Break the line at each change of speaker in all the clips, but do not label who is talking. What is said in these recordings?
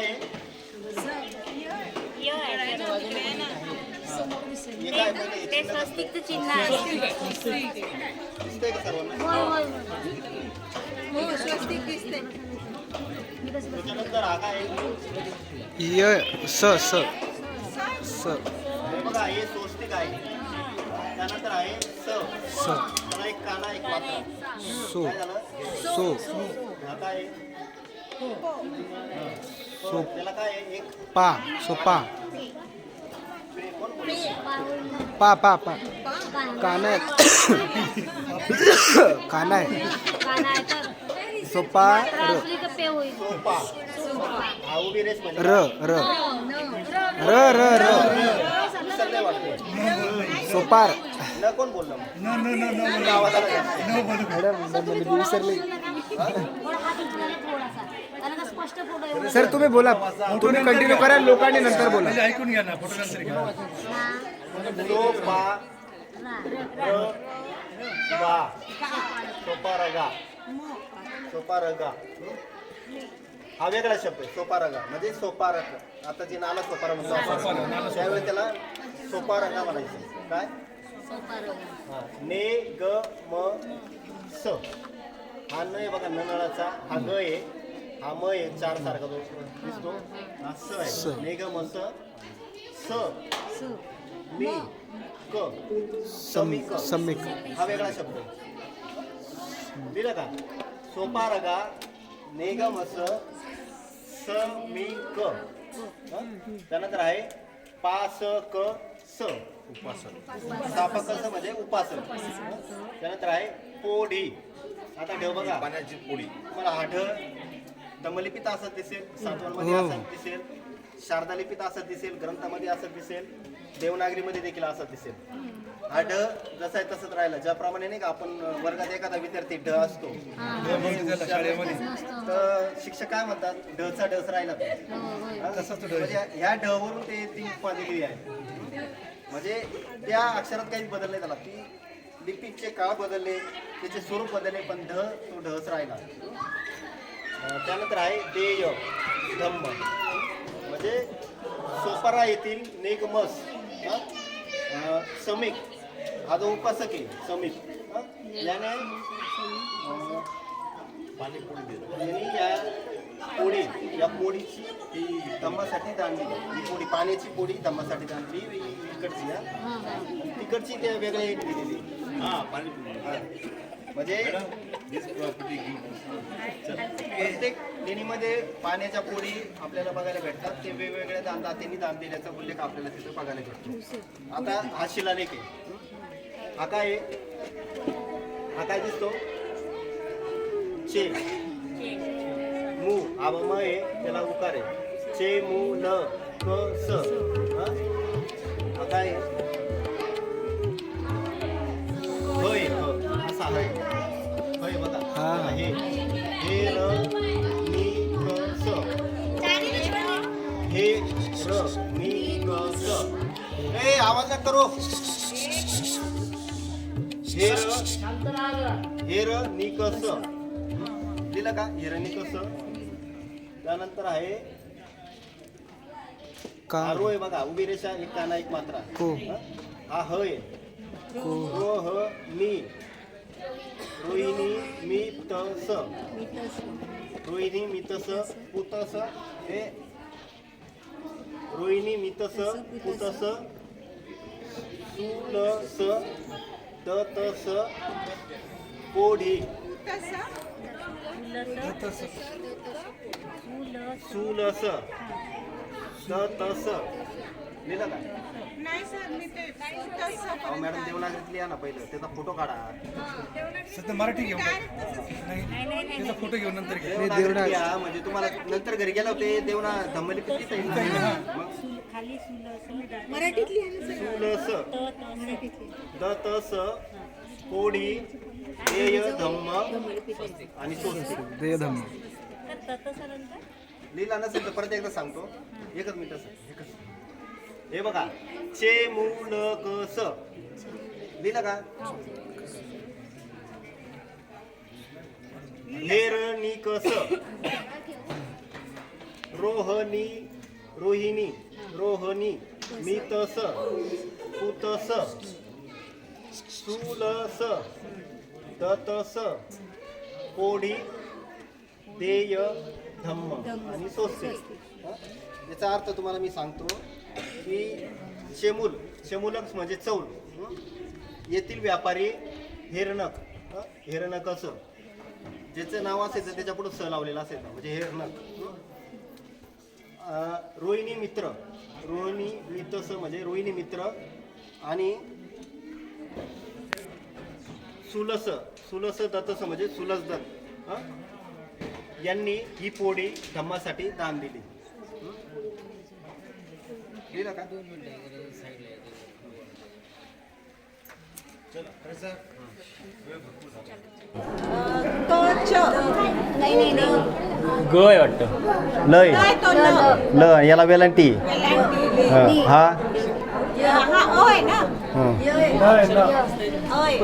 आहे हे काय पहिले
ते स्वस्तिकचं चिन्ह आहे
दिसतंय का सर्वांना त्याच्यानंतर हा काय आहे
य स स. स.
हे बघा हे स्वस्तिक आहे त्यानंतर आहे स.
स.
त्याला एक काना एक मात्रा
सो.
काय झालं
सो.
काय आहे?
सो
त्याला
पा सो पा
कोण
पा पा पा काना काना आहे र
सोपा
र र र र र सोपार
न का?
स्पष्ट फोटो
सर तुम्ही बोला. तुम्ही कंटिन्यू करा लोकांनी नंतर बोला.
म्हणजे ऐकून घ्या ना फोटो नंतर घ्या.
सोपा र वा सोपा रगा सोपा रगा हा वेगळा शब्द आहे सोपा रगा म्हणजे सोपा रग आता जे नाला सोपारा म्हणतो आपण, त्यावेळी त्याला सोपा रगा म्हणायचं. काय? हा. ने ग म स. हा न आहे बघा नळाचा. हा ग आहे. हा म आहे चार सारखा जो दिसतो. हा स.
स.
आहे स. स. मी. क. समी क
सम्यक
हा वेगळा शब्द आहे. दिलं का? सोपा रगा. नेगमस स मी क हं? त्यानंतर आहे पा स. क स उपासक स्थापक स म्हणजे उपासक. हं? त्यानंतर आहे पोढी. आता ढ बघा.
पाण्याची पोळी
मला हा ढ दमलिपीत असत दिसेल सातवांमध्ये
हो.
असत दिसेल शारदा लिपीत असत दिसेल ग्रंथामध्ये असत दिसेल देवनागरीमध्ये देखील असत दिसेल. हा ढ जसा आहे तसंच राहिला. ज्याप्रमाणे नाही का आपण वर्गात एखादा विद्यार्थी ढ असतो
त्याला शाळेमध्ये.
तर शिक्षक काय म्हणतात? ढचा ढच राहिला पाहिजे. हा?
तसाच ढ.
म्हणजे ह्या ढ वरून ते ती उपाधी दिली आहे. म्हणजे त्या अक्षरात काहीच बदल नाही झाला. ती लिपीचे काळ बदलले? त्याचे स्वरूप बदलले पण ढ तो ढच राहिला. त्यानंतर आहे देय धम्म. म्हणजे सोपारा येथील नेगमस हा? समीक. हा जो उपासक आहे समीक. हा? याने या पोळी या पोळीची ही धम्मासाठी दान दिली. ही पोळी पाण्याची पोळी धम्मासाठी दान दिली. इकडची हा? तिकडची ते वेगळ्या एक दिलेली.
हा
हा. म्हणजे प्रत्येक लेणीमध्ये पाण्याच्या पोळी आपल्याला बघायला भेटतात. ते वेगवेगळ्या दान दान दिल्याचा उल्लेख आपल्याला तिथे बघायला भेटतो. आता हा शिलालेख आहे. हा काय आहे? हा काय दिसतो? चे मू. आव म आहे त्याला उकार आहे. चे मू न क स. हा? काय आवाज नका करू. हे र हे र नि क स. दिलं का? हे र नि क स. त्यानंतर आहे
का?
हा रो आहे बघा उभी रेषा एक काना एक मात्रा.
को.
हा? हा आहे. रो ह मी रोहिणी मी त स रोहिणी मितस पुतस हे. रोहिणी मितस पुतस सुलस दतस कोढी सुलस। दतस लिहिलं का? अहो मॅडम देवनागरीत लिहा ना पहिलं. त्याचा फोटो काढा.
सध्या मराठी घेऊन नाही त्याचा फोटो घेऊन नंतर घ्या.
देवनागरीत लिहा म्हणजे तुम्हाला नंतर घरी गेला होते देवना धम्मलिपीत लिहिता येईल ना. मग?
खाली सुल
सुलस दतस कोढी देय धम्म. आणि स्वस्ती
दे धम्म.
लिहिला नसेल तर परत एकदा सांगतो. एकच मिनिट सर. एकच हे बघा. चे मू क स. लिहिलं का? लेर नि क स. रोहनी रोहिणी. रोहनी मितस पुतस सुलस ततस कोढी देय धम्म. आणि सोसे याचा अर्थ तुम्हाला मी सांगतो की शेमूल शेमूलक म्हणजे चौल. येथील व्यापारी हिरणक हं? असं. ज्याचं नाव असायचं त्याच्या पुढे स लावलेलं असेल. म्हणजे हिरणक रोहिणी मित्र. रोहिणी मित्रस म्हणजे रोहिणी मित्र आणि सुलस सुलस दत्तस म्हणजे सुलस दत्त. यांनी ही पोळी धम्मासाठी दान दिली. का
नाही नाही नाही
ग आहे वाटतं.
लय.
काय तो न
ल याला वेलांटी. हं, हा.
हा ओय ना.
हं.
ओय.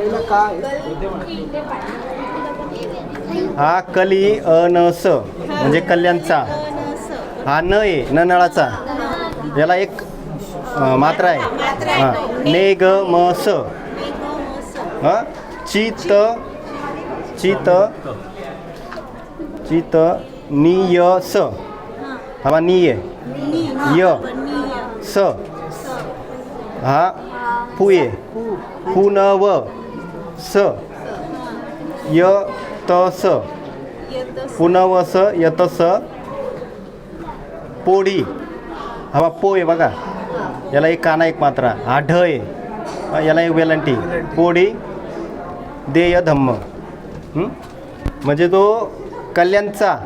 हा कली अनस म्हणजे कल्याणचा. हा न आहे न नळाचा याला एक अं, मात्रा आहे. हा. ने ग म स. हा? चित चित चित निय स. हा. निय. य. स. हा. पुये पुनव स. य त स. पुनवस यतस. पोडी. हा पो आहे बघा. याला एक काना एक मात्रा. हा, याला एक वेलांटी. पोडी देय धम्म? म्हणजे तो कल्याणचा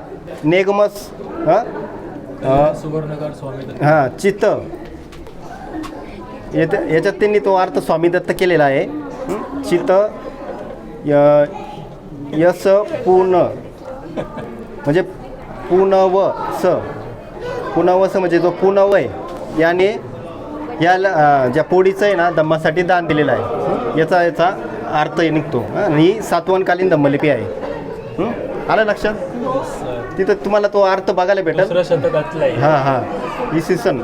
नेगमस हां? हां चित्त. यात याच्यात त्यांनी तो अर्थ स्वामी दत्त केलेला आहे? चित्त य यस पूर्ण. म्हणजे पुनव स. पुनवस म्हणजे जो पुनव आहे याने या ज्या पोडीचं आहे ना धम्मासाठी दान दिलेलं आहे. हं? याचा याचा अर्थ निघतो. हं? आणि ही सातवनकालीन धम्मलिपी आहे. हं? आलं लक्षात? तिथं तुम्हाला तो अर्थ बघायला भेटेल. हां हां. इसवी सन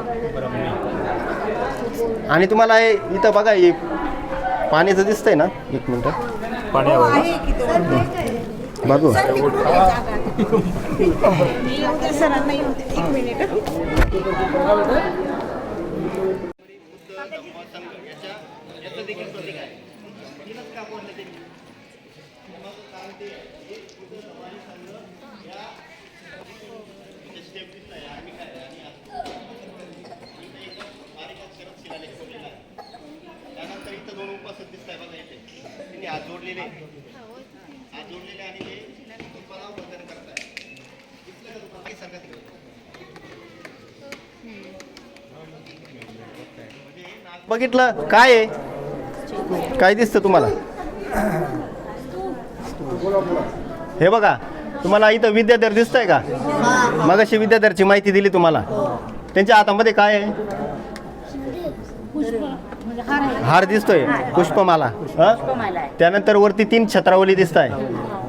आणि तुम्हाला हे इथं बघा हे पाण्याचं दिसतंय ना? एक मिनटं.
पाण्यावर
बघू त्यानंतर इथं दोन उपासक दिसत आहे बघा इथे. त्यांनी हात जोडलेले हात जोडलेले आणि ते तुपाला वंदन करताय. का तुम्हाला? तिकडे. बघितलं. काय आहे? काय दिसतं तुम्हाला? हे बघा तुम्हाला इथं विद्याधर दिसतंय का? मग अशी विद्याधरची माहिती दिली तुम्हाला. त्यांच्या हातामध्ये काय आहे? हार दिसतोय पुष्पमाला. त्यानंतर वरती तीन छत्रावली दिसत आहे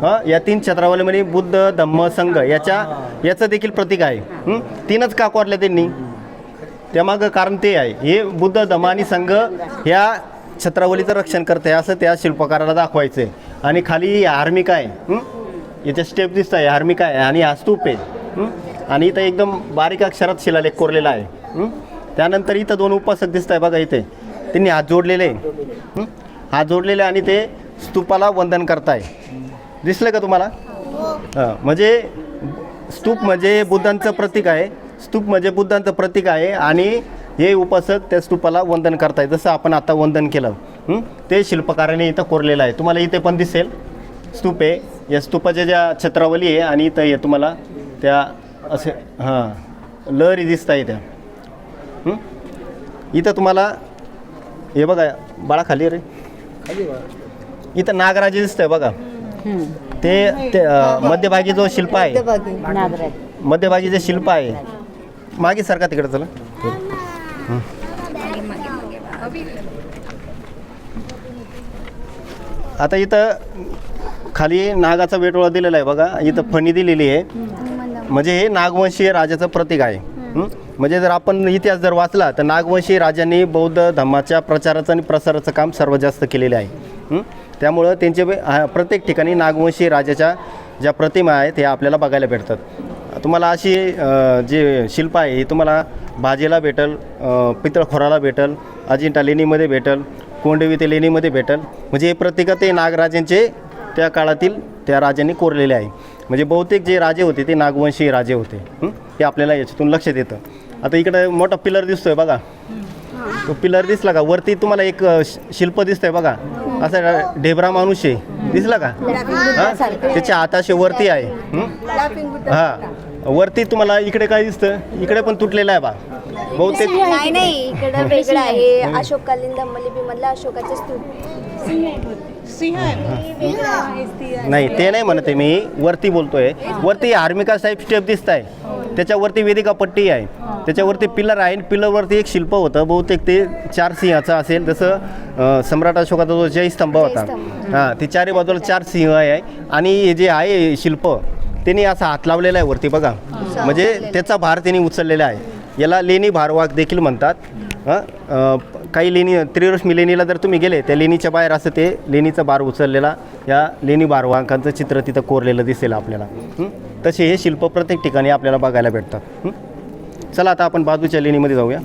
हं? या तीन छत्रावलीमध्ये म्हणजे बुद्ध धम्म संघ याच्या याचं देखील प्रतीक आहे. तीनच का कोरल्या त्यांनी. त्यामागं कारण ते आहे. हे बुद्ध धम्म आणि संघ ह्या छत्रावलीचं रक्षण करते असं त्या शिल्पकाराला दाखवायचं आहे आणि खाली हार्मिका आहे याच्या स्टेप दिसत आहे हार्मिका आहे आणि हा स्तूप आहे. आणि इथं एकदम बारीक अक्षरात शिलालेख कोरलेला आहे. त्यानंतर इथं दोन उपासक दिसत आहे बघा इथे. त्यांनी हात जोडलेले. आहे हात जोडलेले आणि ते स्तूपाला वंदन करताय. दिसलं का तुम्हाला? हां म्हणजे स्तूप म्हणजे बुद्धांचं प्रतीक आहे. स्तूप म्हणजे बुद्धांचं प्रतीक आहे आणि हे उपासक त्या स्तूपाला वंदन करताय जसं आपण आता वंदन केलं? ते शिल्पकाराने इथं कोरलेलं आहे. तुम्हाला इथे पण दिसेल. स्तूप आहे. या स्तूपाच्या ज्या छत्रावली आहे आणि इथं हे तुम्हाला त्या असे हां लहरी दिसत आहे त्या? इथं तुम्हाला हे बघा बाळा खाली रे. इथं नागराज दिसतंय बघा. ते ते मध्यभागी जो शिल्प आहे. मध्यभागी. जे शिल्प आहे. मागे सारखा तिकडे चला. आता इथं खाली नागाचा वेटोळा दिलेला आहे बघा. इथं फणी दिलेली आहे. म्हणजे हे नागवंशीय राजाचं प्रतीक आहे. म्हणजे जर आपण इतिहास जर वाचला तर नागवंशी राजांनी बौद्ध धर्माच्या प्रचाराचं आणि प्रसाराचं काम सर्वात जास्त केलेले आहे. त्यामुळं त्यांचे प्रत्येक ठिकाणी नागवंशी राजाच्या ज्या प्रतिमा आहेत हे आपल्याला बघायला भेटतात. तुम्हाला अशी जे शिल्प आहे हे तुम्हाला भाजेला भेटल पितळखोराला भेटल अजिंठा लेणीमध्ये भेटल कोंडवी ते लेणीमध्ये भेटल. म्हणजे हे प्रतीक ते नागराजांचे त्या काळातील त्या राजांनी कोरलेले आहे. म्हणजे बहुतेक जे राजे होते ते नागवंशी राजे होते. हं? आपल्याला याच्यातून लक्षात येतं. आता इकडे मोठा पिलर दिसतोय बघा. तो पिलर दिसला का? वरती तुम्हाला एक शिल्प दिसतंय बघा. असा ढेबरा माणूस आहे. दिसला का? हा? त्याच्या हाताशी वरती आहे? हा. वरती तुम्हाला इकडे काय दिसतं? इकडे पण तुटलेलं आहे बा. बहुतेक
नाही नाही इकडं वेगळं आहे. अशोककालीन धम्मलिपी मधला अशोकाचं स्तूप.
नाही ते नाही म्हणते मी. वरती बोलतोय. वरती हार्मिका साहेब स्टेप दिसत आहे त्याच्यावरती वेदिका पट्टी आहे. त्याच्यावरती पिलर आहे पिलरवरती एक शिल्प होतं. बहुतेक ते चार सिंहाचं असेल. जसं सम्राट अशोकाचा जो जयस्तंभ होता. हां ते चारी बाजूला चार सिंह आहे. आणि हे जे आहे शिल्प त्यांनी असा हात लावलेला आहे वरती बघा. म्हणजे त्याचा भार त्यांनी उचललेला आहे. याला लेणी भारवाक देखील म्हणतात हं? काही लेणी त्रिरश्मी लेणीला जर तुम्ही गेले त्या लेणीच्या बाहेर असं ते लेणीचा बार उचललेला या लेणी भारवांकांचं चित्र तिथं कोरलेलं दिसेल आपल्याला? तसे हे शिल्प प्रत्येक ठिकाणी आपल्याला बघायला भेटतात? चला आता आपण बाजूच्या लेणीमध्ये जाऊया